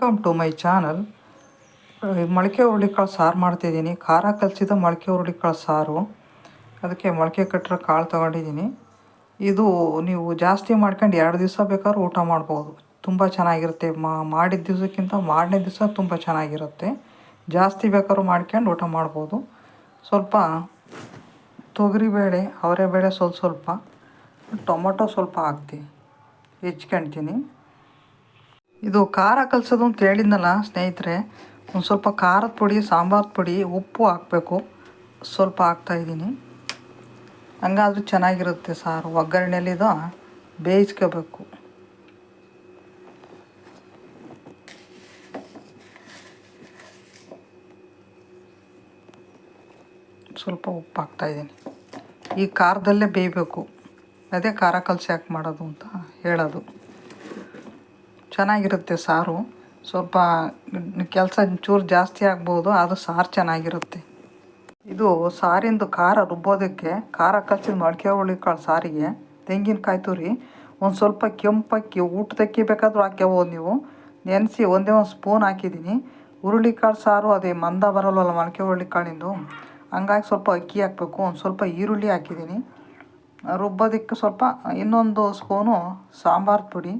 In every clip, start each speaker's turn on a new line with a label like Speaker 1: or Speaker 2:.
Speaker 1: Welcome to my channel ಮೊಳಕೆ ಹುರುಳಿಕಾಳು ಸಾರು ಮಾಡ್ತಿದ್ದೀನಿ. ಖಾರ ಕಲಸಿದ ಮೊಳಕೆ ಹುರುಳಿಕಾಳು ಸಾರು. ಅದಕ್ಕೆ ಮೊಳಕೆ ಕಟ್ಟಿರೋ ಕಾಳು ತೊಗೊಂಡಿದ್ದೀನಿ. ಇದು ನೀವು ಜಾಸ್ತಿ ಮಾಡ್ಕೊಂಡು ಎರಡು ದಿವಸ ಬೇಕಾದ್ರೂ ಊಟ ಮಾಡ್ಬೋದು. ತುಂಬ ಚೆನ್ನಾಗಿರುತ್ತೆ. ಮಾಡಿದ ದಿವಸಕ್ಕಿಂತ ಮಾರನೇ ದಿವಸ ತುಂಬ ಚೆನ್ನಾಗಿರುತ್ತೆ. ಜಾಸ್ತಿ ಬೇಕಾದ್ರೂ ಮಾಡ್ಕೊಂಡು ಊಟ ಮಾಡ್ಬೋದು. ಸ್ವಲ್ಪ ತೊಗರಿಬೇಳೆ ಅವರೆಬೇಳೆ ಸ್ವಲ್ಪ ಸ್ವಲ್ಪ ಟೊಮೊಟೊ ಸ್ವಲ್ಪ ಹಾಕ್ತೀನಿ ಹೆಚ್ಕೊಳ್ತೀನಿ ಇದು ಖಾರ ಕಲಸೋದು ಅಂತ ಹೇಳಿದ್ನಲ್ಲ ಸ್ನೇಹಿತರೆ, ಒಂದು ಸ್ವಲ್ಪ ಖಾರದ ಪುಡಿ, ಸಾಂಬಾರು ಪುಡಿ, ಉಪ್ಪು ಹಾಕಬೇಕು. ಸ್ವಲ್ಪ ಹಾಕ್ತಾಯಿದ್ದೀನಿ ಹಂಗಾದ್ರೂ ಚೆನ್ನಾಗಿರುತ್ತೆ ಸಾರು. ಒಗ್ಗರಣೆಲಿದು ಬೇಯಿಸ್ಕೋಬೇಕು. ಸ್ವಲ್ಪ ಉಪ್ಪು ಹಾಕ್ತಾಯಿದ್ದೀನಿ ಈ ಖಾರದಲ್ಲೇ ಬೇಯಬೇಕು. ಅದೇ ಖಾರ ಕಲಸಿ ಹಾಕಿ ಮಾಡೋದು ಅಂತ ಹೇಳೋದು. ಚೆನ್ನಾಗಿರುತ್ತೆ ಸಾರು. ಸ್ವಲ್ಪ ಕೆಲಸ ಚೂರು ಜಾಸ್ತಿ ಆಗ್ಬೋದು ಅದು ಸಾರು ಚೆನ್ನಾಗಿರುತ್ತೆ. ಇದು ಸಾರಿಂದು ಖಾರ ರುಬ್ಬೋದಕ್ಕೆ ಖಾರ ಕಚ್ಚಿದ ಮೊಳಕೆ ಹುರುಳಿಕಾಳು ಸಾರಿಗೆ, ತೆಂಗಿನಕಾಯಿ ತುರಿ, ಒಂದು ಸ್ವಲ್ಪ ಕೆಂಪಕ್ಕಿ ಊಟದಕ್ಕಿ ಬೇಕಾದರೂ ಹಾಕ್ಯಬೋದು ನೀವು. ನೆನೆಸಿ ಒಂದೇ ಒಂದು ಸ್ಪೂನ್ ಹಾಕಿದ್ದೀನಿ. ಹುರುಳಿಕಾಳು ಸಾರು ಅದೇ ಮಂದ ಬರಲ್ವಲ್ಲ ಮೊಳಕೆ ಹುರುಳಿಕಾಳಿಂದು ಹಂಗಾಗಿ ಸ್ವಲ್ಪ ಅಕ್ಕಿ ಹಾಕಬೇಕು, ಒಂದು ಸ್ವಲ್ಪ ಈರುಳ್ಳಿ ಹಾಕಿದ್ದೀನಿ. ರುಬ್ಬೋದಕ್ಕೆ ಸ್ವಲ್ಪ ಇನ್ನೊಂದು ಸ್ಪೂನು ಸಾಂಬಾರು ಪುಡಿ.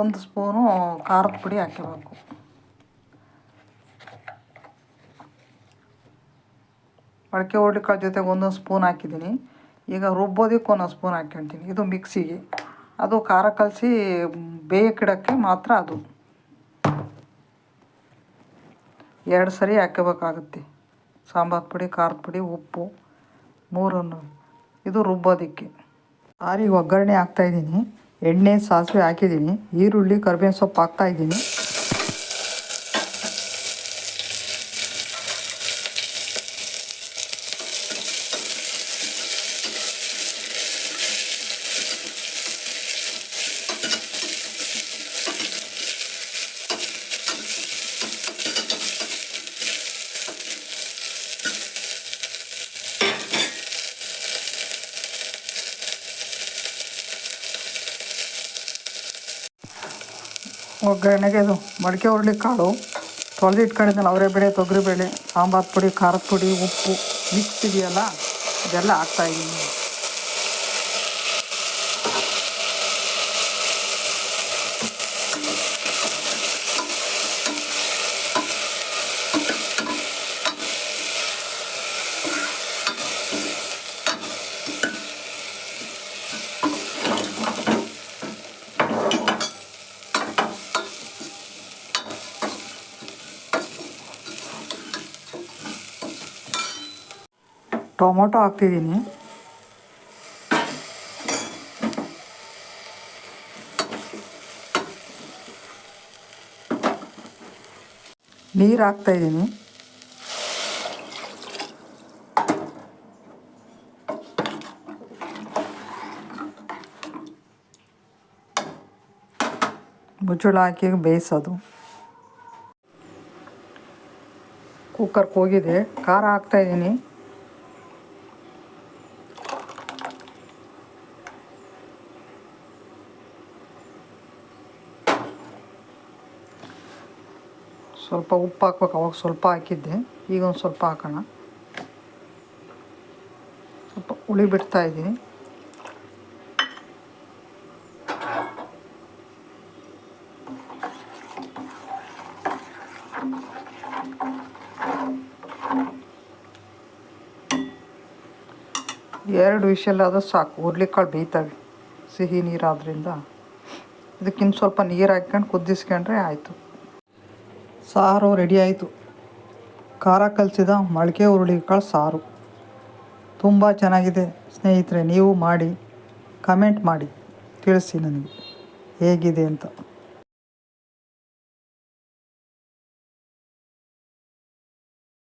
Speaker 1: ಒಂದು ಸ್ಪೂನು ಖಾರದ ಪುಡಿ ಹಾಕಬೇಕು ಮೊಳಕೆ ಹುರುಳಿಕಾಳು ಜೊತೆಗೆ ಒಂದೊಂದು ಸ್ಪೂನ್ ಹಾಕಿದ್ದೀನಿ. ಈಗ ರುಬ್ಬೋದಕ್ಕೆ ಒಂದೊಂದು ಸ್ಪೂನ್ ಹಾಕ್ಕೊಳ್ತೀನಿ ಇದು ಮಿಕ್ಸಿಗೆ. ಅದು ಖಾರ ಕಲಸಿ ಬೇಯಕ್ಕಿಡೋಕ್ಕೆ ಮಾತ್ರ ಅದು. ಎರಡು ಸರಿ ಹಾಕೋಬೇಕಾಗುತ್ತೆ. ಸಾಂಬಾರು ಪುಡಿ, ಖಾರದ ಪುಡಿ, ಉಪ್ಪು, ಮೂರನ್ನು. ಇದು ರುಬ್ಬೋದಕ್ಕೆ. ಆರಿ ಒಗ್ಗರಣೆ ಹಾಕ್ತಾಯಿದ್ದೀನಿ ಎಣ್ಣೆ ಸಾಸಿವೆ ಹಾಕಿದ್ದೀನಿ ಈರುಳ್ಳಿ ಕರಿಬೇವಿನ ಸೊಪ್ಪು ಹಾಕ್ತಾಯಿದ್ದೀನಿ ಒಗ್ಗರಣೆಗೆ ಇದು ಮಡಿಕೆ ಹುರುಳಿ ಕಾಳು. ತೊಳೆದು ಅವರೇ ಅವರೆಬೇಳೆ ತೊಗರಿಬೇಳೆ ಸಾಂಬಾರು ಪುಡಿ, ಖಾರದ ಪುಡಿ, ಉಪ್ಪು ಮಿಕ್ಸ್ ಇದೆಯಲ್ಲ, ಇದೆಲ್ಲ ಹಾಕ್ತಾಯಿದ್ದೀನಿ ಟೊಮೊಟೊ ಹಾಕ್ತಿದ್ದೀನಿ. ನೀರು ಹಾಕ್ತಾಯಿದ್ದೀನಿ ಮುಚ್ಚಳ ಹಾಕಿ ಬೇಯಿಸೋದು. ಕುಕ್ಕರ್ಗೆ ಹೋಗಿದೆ ಖಾರ ಹಾಕ್ತಾಯಿದ್ದೀನಿ ಸ್ವಲ್ಪ ಉಪ್ಪು ಹಾಕ್ಬೇಕು, ಅವಾಗ ಸ್ವಲ್ಪ ಹಾಕಿದ್ದೆ. ಈಗ ಒಂದು ಸ್ವಲ್ಪ ಹಾಕೋಣ. ಸ್ವಲ್ಪ ಹುಳಿ ಬಿಡ್ತಾ ಇದ್ದೀನಿ ಎರಡು ವಿಷಯಲ್ಲಾದರೂ ಸಾಕು. ಹುರ್ಲಿಕಾಳು ಬೇಯ್ತವೆ. ಸಿಹಿ ನೀರಾದ್ರಿಂದ. ಇದಕ್ಕಿಂತ ಸ್ವಲ್ಪ ನೀರು ಹಾಕ್ಕೊಂಡು ಕುದಿಸ್ಕೊಂಡ್ರೆ ಆಯಿತು. ಸಾರು ರೆಡಿ ಆಯಿತು. ಖಾರ ಕಲಸಿದ ಮೊಳಕೆ ಹುರುಳಿಕಾಳು ಸಾರು. ತುಂಬ ಚೆನ್ನಾಗಿದೆ ಸ್ನೇಹಿತರೆ, ನೀವು ಮಾಡಿ ಕಮೆಂಟ್ ಮಾಡಿ, ತಿಳಿಸಿ ನನಗೆ. ಹೇಗಿದೆ ಅಂತ.